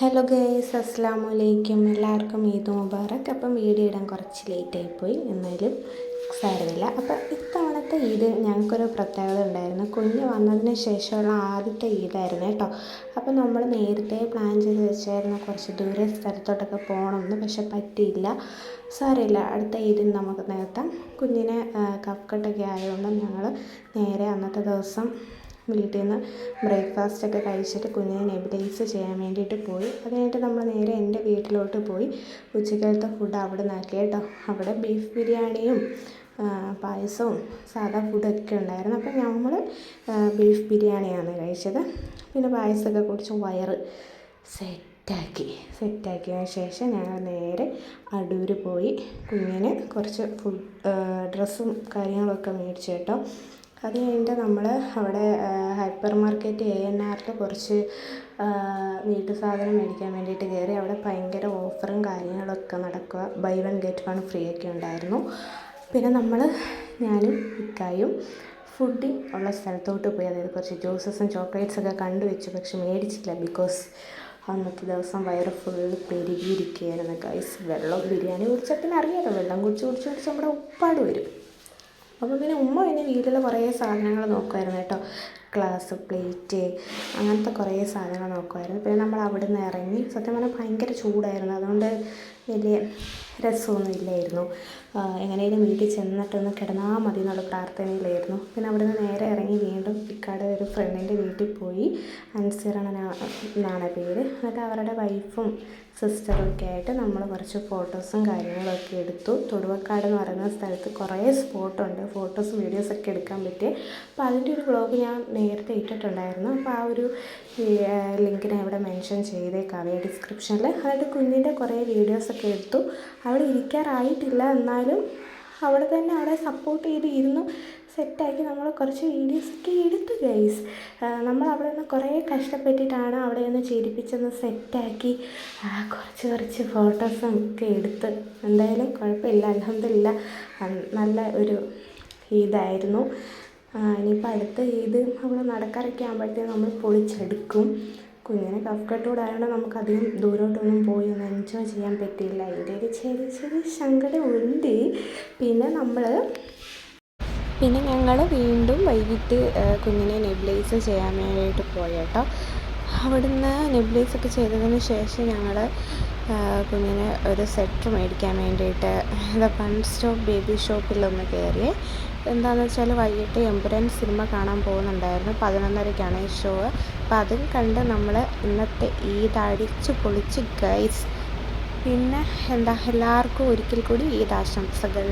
Hello guys അസ്സാം വലൈക്കും എല്ലാവർക്കും ഈദ് മുബാറക്. അപ്പം വീഡിയോ ഇടാൻ കുറച്ച് ലേറ്റായിപ്പോയി എന്നാലും സാരമില്ല. അപ്പം ഇത്തവണത്തെ ഈദ് ഞങ്ങൾക്കൊരു പ്രത്യേകത ഉണ്ടായിരുന്നു. കുഞ്ഞ് വന്നതിന് ശേഷമുള്ള ആദ്യത്തെ ഈദായിരുന്നു കേട്ടോ. അപ്പം നമ്മൾ നേരത്തെ പ്ലാൻ ചെയ്ത് വെച്ചായിരുന്നു കുറച്ച് ദൂരെ സ്ഥലത്തോട്ടൊക്കെ പോകണമെന്ന് പക്ഷെ പറ്റിയില്ല. സാരമില്ല. അടുത്ത ഈദിന് നമുക്ക് നേരത്തെ കുഞ്ഞിനെ കഫക്കെട്ടൊക്കെ ആയതുകൊണ്ട് ഞങ്ങൾ നേരെ അന്നത്തെ ദിവസം വീട്ടിൽ നിന്ന് ബ്രേക്ക്ഫാസ്റ്റ് ഒക്കെ കഴിച്ചിട്ട് കുഞ്ഞിനെ നെബിലൈസ് ചെയ്യാൻ വേണ്ടിയിട്ട് പോയി. അത് കഴിഞ്ഞിട്ട് നമ്മൾ നേരെ എന്റെ വീട്ടിലോട്ട് പോയി. ഉച്ചക്കലത്തെ ഫുഡ് അവിടെ നിന്നാക്കി. കേട്ടോ. അവിടെ ബീഫ് ബിരിയാണിയും പായസവും സാധാ ഫുഡൊക്കെ ഉണ്ടായിരുന്നു. അപ്പം നമ്മൾ ബീഫ് ബിരിയാണിയാണ് കഴിച്ചത്. പിന്നെ പായസമൊക്കെ കുടിച്ച് വയറ് സെറ്റാക്കി. സെറ്റാക്കിയതിന് ശേഷം ഞങ്ങൾ നേരെ അടൂർ പോയി. കുഞ്ഞിന് കുറച്ച് ഫുഡ് ഡ്രസ്സും കാര്യങ്ങളൊക്കെ മേടിച്ചു കേട്ടോ. അത് കഴിഞ്ഞിട്ട് നമ്മൾ അവിടെ ഹൈപ്പർ മാർക്കറ്റ് എ എൻ ആറിൽ കുറച്ച് വീട്ടു സാധനം മേടിക്കാൻ വേണ്ടിയിട്ട് കയറി. അവിടെ ഭയങ്കര ഓഫറും കാര്യങ്ങളൊക്കെ നടക്കുക. Buy one get one free ഒക്കെ ഉണ്ടായിരുന്നു. പിന്നെ നമ്മൾ ഞാനും ഇക്കായും ഫുഡിങ് ഉള്ള സ്ഥലത്തോട്ട് പോയി. അതായത് കുറച്ച് ജ്യൂസസും ചോക്ലേറ്റ്സൊക്കെ കണ്ടു വെച്ചു. പക്ഷെ മേടിച്ചില്ല. ബിക്കോസ് അന്നത്തെ ദിവസം വയറ് ഫുൾ പെരുകിയിരിക്കുകയായിരുന്നു. ഗൈസ് വെള്ളം ബിരിയാണി കുടിച്ചാൽ പിന്നെ അറിയാമല്ലോ വെള്ളം കുടിച്ച് കുടിച്ച് കുടിച്ച് നമ്മുടെ ഉപ്പാട് വരും. അപ്പോൾ പിന്നെ ഉമ്മ പിന്നെ വീട്ടിൽ കുറേ സാധനങ്ങൾ നോക്കുമായിരുന്നു കേട്ടോ. ഗ്ലാസ് പ്ലേറ്റ് അങ്ങനത്തെ കുറേ സാധനങ്ങൾ നോക്കുമായിരുന്നു പിന്നെ നമ്മൾ അവിടെ നിന്ന് ഇറങ്ങി സത്യം പറഞ്ഞാൽ ഭയങ്കര ചൂടായിരുന്നു. അതുകൊണ്ട് വലിയ രസമൊന്നും ഇല്ലായിരുന്നു എങ്ങനെയും വീട്ടിൽ ചെന്നിട്ടൊന്ന് കിടന്നാൽ മതി എന്നുള്ള പ്രാർത്ഥനയിലായിരുന്നു. പിന്നെ അവിടെ നിന്ന് നേരെ ഇറങ്ങി വീണ്ടും ഇക്കാടെ ഒരു ഫ്രണ്ടിന്റെ വീട്ടിൽ പോയി. അൻസിറ എന്നാണ് പേര്. എന്നിട്ട് അവരുടെ വൈഫും സിസ്റ്ററും ഒക്കെ ആയിട്ട് നമ്മൾ കുറച്ച് ഫോട്ടോസും കാര്യങ്ങളൊക്കെ എടുത്തു. തൊടുവക്കാട് എന്ന് പറയുന്ന സ്ഥലത്ത് കുറേ സ്പോട്ടുണ്ട് ഫോട്ടോസും വീഡിയോസൊക്കെ എടുക്കാൻ പറ്റിയ. അപ്പോൾ അതിന്റെ ഒരു വ്ളോഗ് ഞാൻ നേരത്തെ ഇട്ടിട്ടുണ്ടായിരുന്നു. അപ്പോൾ ആ ഒരു ലിങ്ക് ഞാൻ ഇവിടെ മെൻഷൻ ചെയ്തേക്കാം ഡിസ്ക്രിപ്ഷനിൽ അതായത് കുഞ്ഞിന്റെ കുറേ വീഡിയോസൊക്കെ എടുത്തു. അവിടെ ഇരിക്കാറായിട്ടില്ല. എന്നാലും അവിടെ തന്നെ അവിടെ സപ്പോർട്ട് ചെയ്ത് ഇരുന്നു സെറ്റാക്കി നമ്മൾ കുറച്ച് വീഡിയോസൊക്കെ എടുത്തു ഗൈസ് നമ്മൾ അവിടെ നിന്ന് കുറേ കഷ്ടപ്പെട്ടിട്ടാണ് അവിടെ നിന്ന് ചിരിപ്പിച്ചൊന്ന് സെറ്റാക്കി കുറച്ച് കുറച്ച് ഫോട്ടോസും ഒക്കെ എടുത്ത്. എന്തായാലും കുഴപ്പമില്ല അലഹമില്ല നല്ല ഒരു ഇതായിരുന്നു. ഇനിയിപ്പോൾ അടുത്ത ഈദ് നമ്മൾ നടക്കാറൊക്കെ ആകുമ്പോഴത്തേക്കും നമ്മൾ പൊളിച്ചെടുക്കും. കുഞ്ഞിനെ കഫ് ആയതുകൊണ്ട് നമുക്ക് അധികം ദൂരോട്ടൊന്നും പോയി എൻജോയ് ചെയ്യാൻ പറ്റിയില്ല അതിന്റെ ഒരു ചെറിയ ചെറിയ സങ്കടമുണ്ട്. പിന്നെ നമ്മൾ പിന്നെ ഞങ്ങൾ വീണ്ടും വൈകിട്ട് കുഞ്ഞിനെ നെബ്ലൈസ് ചെയ്യാൻ വേണ്ടിയിട്ട് പോയി കേട്ടോ. അവിടുന്ന് നെബിലൈസ് ഒക്കെ ചെയ്തതിന് ശേഷം ഞങ്ങൾ കുഞ്ഞിനെ ഒരു സെറ്റർ മേടിക്കാൻ വേണ്ടിയിട്ട് വൺ സ്റ്റോപ്പ് ബേബി ഷോപ്പിലൊന്ന് കയറി. എന്താണെന്ന് വെച്ചാൽ വൈകിട്ട് എമ്പുരാൻ സിനിമ കാണാൻ പോകുന്നുണ്ടായിരുന്നു. പതിനൊന്നരയ്ക്കാണ് ഈ ഷോ. അപ്പോൾ അതും കണ്ട് നമ്മൾ ഇന്നത്തെ ഈ അടിച്ച് പൊളിച്ച് ഗൈസ് പിന്നെ എന്താ എല്ലാവർക്കും ഒരിക്കൽ കൂടി ഈദ് ആശംസകൾ.